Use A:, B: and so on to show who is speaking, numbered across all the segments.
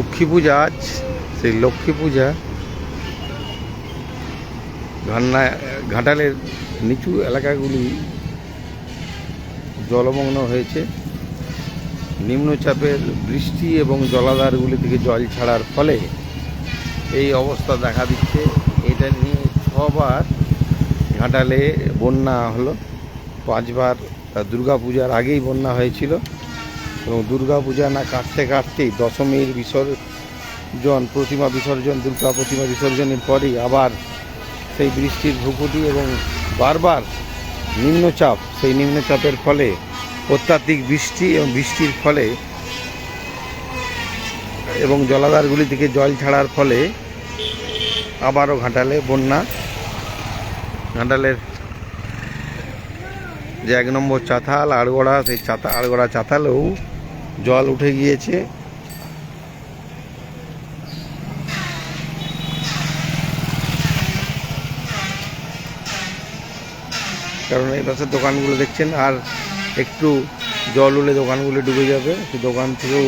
A: লক্ষ্মী পূজা আজ, সেই লক্ষ্মী পূজা ঘান্না, ঘাটালের নিচু এলাকাগুলি জলমগ্ন হয়েছে। নিম্নচাপের বৃষ্টি এবং জলাধারগুলি থেকে জল ছাড়ার ফলে এই অবস্থা দেখা দিচ্ছে। এটা নিয়ে ছবার ঘাটালে বন্যা হলো। পাঁচবার দুর্গা পূজার আগেই বন্যা হয়েছিল। এবং দুর্গা পূজা না কাটতে কাটতেই দশমীর বিসর্জন, প্রতিমা বিসর্জন, দুর্গা প্রতিমা বিসর্জনের পরেই আবার সেই বৃষ্টির ভূকুটি এবং বারবার নিম্নচাপ, সেই নিম্নচাপের ফলে অত্যাধিক বৃষ্টি এবং বৃষ্টির ফলে এবং জলাধারগুলি থেকে জল ছাড়ার ফলে আবারও ঘাটালে বন্যা। ঘাটালের যে এক নম্বর চাতাল, আড়গোড়া, সেই চাতা, আড়গোড়া চাতালেও জল উঠে গিয়েছে। কারণ এই পাশের দোকানগুলো দেখছেন, আর একটু জল হলে দোকানগুলো ডুবে যাবে। দোকান থেকেও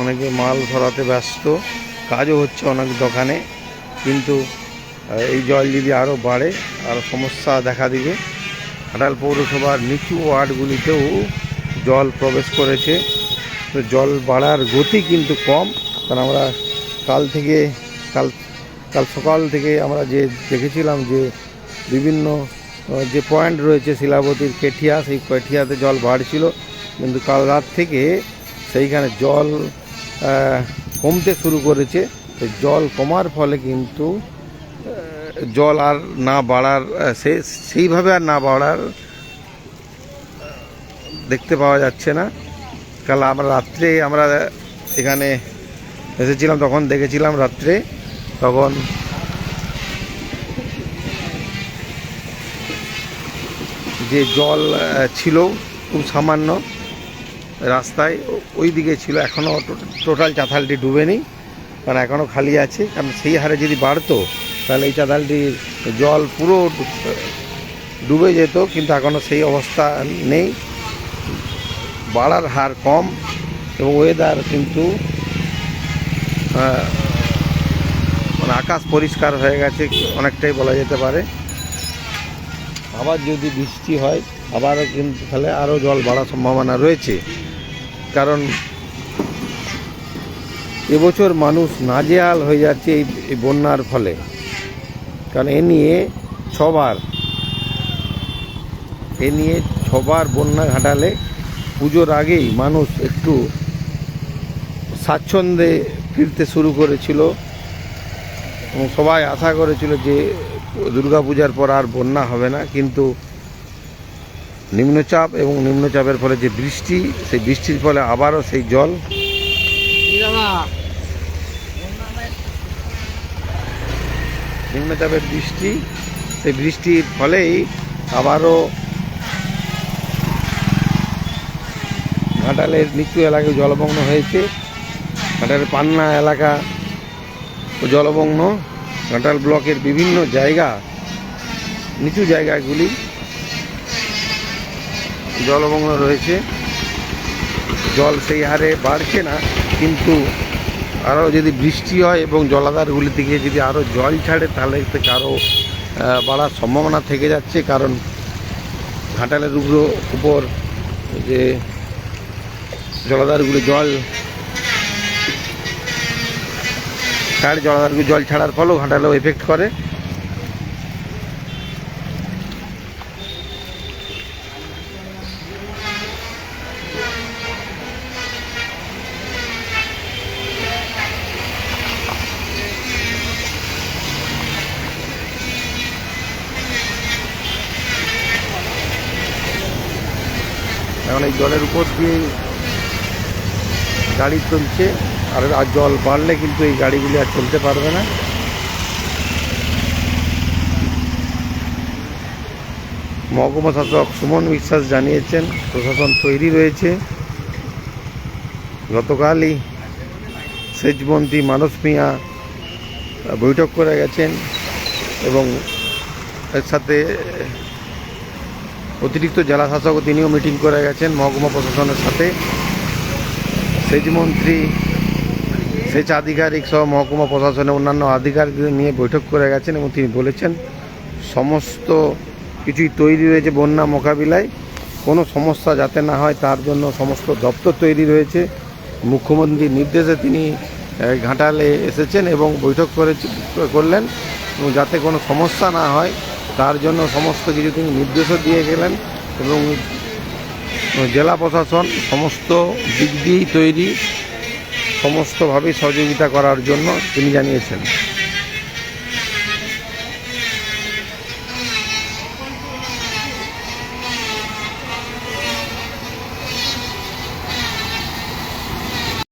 A: অনেকে মাল সরাতে ব্যস্ত। কাজও হচ্ছে অনেক দোকানে, কিন্তু এই জল যদি আরও বাড়ে আরও সমস্যা দেখা দিবে। ঘাটাল পৌরসভার নিচু ওয়ার্ডগুলিতেও জল প্রবেশ করেছে। তো জল বাড়ার গতি কিন্তু কম। কারণ আমরা কাল থেকে, কাল কাল সকাল থেকে আমরা যে দেখেছিলাম যে বিভিন্ন যে পয়েন্ট রয়েছে শিলাবতীর কেঠিয়া, সেই কেঠিয়াতে জল বাড়ছিল। কিন্তু কাল রাত থেকে সেইখানে জল কমতে শুরু করেছে। জল কমার ফলে কিন্তু জল আর না বাড়ার সে, সেইভাবে আর না বাড়ার দেখতে পাওয়া যাচ্ছে না। কাল আমরা রাত্রে আমরা এখানে এসেছিলাম, তখন দেখেছিলাম রাত্রে, তখন যে জল ছিল খুব সামান্য রাস্তায় ওই দিকে ছিল এখনও টোটাল চাতালটি ডুবেনি, কারণ এখনও খালি আছে, কারণ সেই হারে যদি বাড়তো, তাহলে এই চাতালটির জল পুরো ডুবে যেত, কিন্তু এখনও সেই অবস্থা নেই। বাড়ার হার কম এবং ওয়েদার কিন্তু মানে আকাশ পরিষ্কার হয়ে গেছে, অনেকটাই বলা যেতে পারে। আবার যদি বৃষ্টি হয় আবারও কিন্তু তাহলে আরও জল বাড়ার সম্ভাবনা রয়েছে। কারণ এবছর মানুষ নাজেহাল হয়ে যাচ্ছে এই বন্যার ফলে। কারণ এ নিয়ে ছবার, এ নিয়ে ছবার বন্যা ঘাটালে পুজোর আগেই মানুষ একটু স্বাচ্ছন্দ্যে ফিরতে শুরু করেছিল এবং সবাই আশা করেছিল যে দুর্গাপূজার পর আর বন্যা হবে না, কিন্তু নিম্নচাপ এবং নিম্নচাপের ফলে যে বৃষ্টি, সেই বৃষ্টির ফলে আবারও সেই জল নিম্নচাপের বৃষ্টি, সেই বৃষ্টির ফলেই আবারও ঘাটালের নিচু এলাকায় জলমগ্ন হয়েছে। ঘাটালের পান্না এলাকা জলমগ্ন। ঘাটাল ব্লকের বিভিন্ন জায়গা, নিচু জায়গাগুলি জলমগ্ন রয়েছে। জল সেই হারে বাড়ছে না, কিন্তু আরও যদি বৃষ্টি হয় এবং জলাধারগুলি থেকে যদি আরও জল ছাড়ে, তাহলে থেকে আরও বাড়ার সম্ভাবনা থেকে যাচ্ছে। কারণ ঘাটালের উপর উপর যে জলাধারগুলি জল। ছাড় জলাধারগুলো জল ছাড়ার ফলেও ঘাটালেও এফেক্ট করে। এখন এই জলের উপর দিয়ে গাড়ি চলছে, আর আর জল বাড়লে কিন্তু এই গাড়িগুলি আর চলতে পারবে না। মহকুমা শাসক সুমন বিশ্বাস জানিয়েছেন, প্রশাসন তৈরি রয়েছে। গতকালই সেচমন্ত্রী মানস মিয়া বৈঠক করে গেছেন এবং এর সাথে অতিরিক্ত জেলা শাসক তিনিও মিটিং করে গেছেন মহকুমা প্রশাসনের সাথে। সেচমন্ত্রী সেচ আধিকারিক সহ মহকুমা প্রশাসনের অন্যান্য আধিকারিকদের নিয়ে বৈঠক করে গেছেন এবং তিনি বলেছেন, সমস্ত কিছুই তৈরি রয়েছে বন্যা মোকাবিলায়। কোনো সমস্যা যাতে না হয় তার জন্য সমস্ত দপ্তর তৈরি রয়েছে। মুখ্যমন্ত্রীর নির্দেশে তিনি ঘাটালে এসেছেন এবং বৈঠক করে করলেন এবং যাতে কোনো সমস্যা না হয় তার জন্য সমস্ত কিছু তিনি নির্দেশও দিয়ে গেলেন এবং জেলা প্রশাসন সমস্ত দিক দিয়েই তৈরি সমস্তভাবে সহযোগিতা করার জন্য তিনি জানিয়েছেন।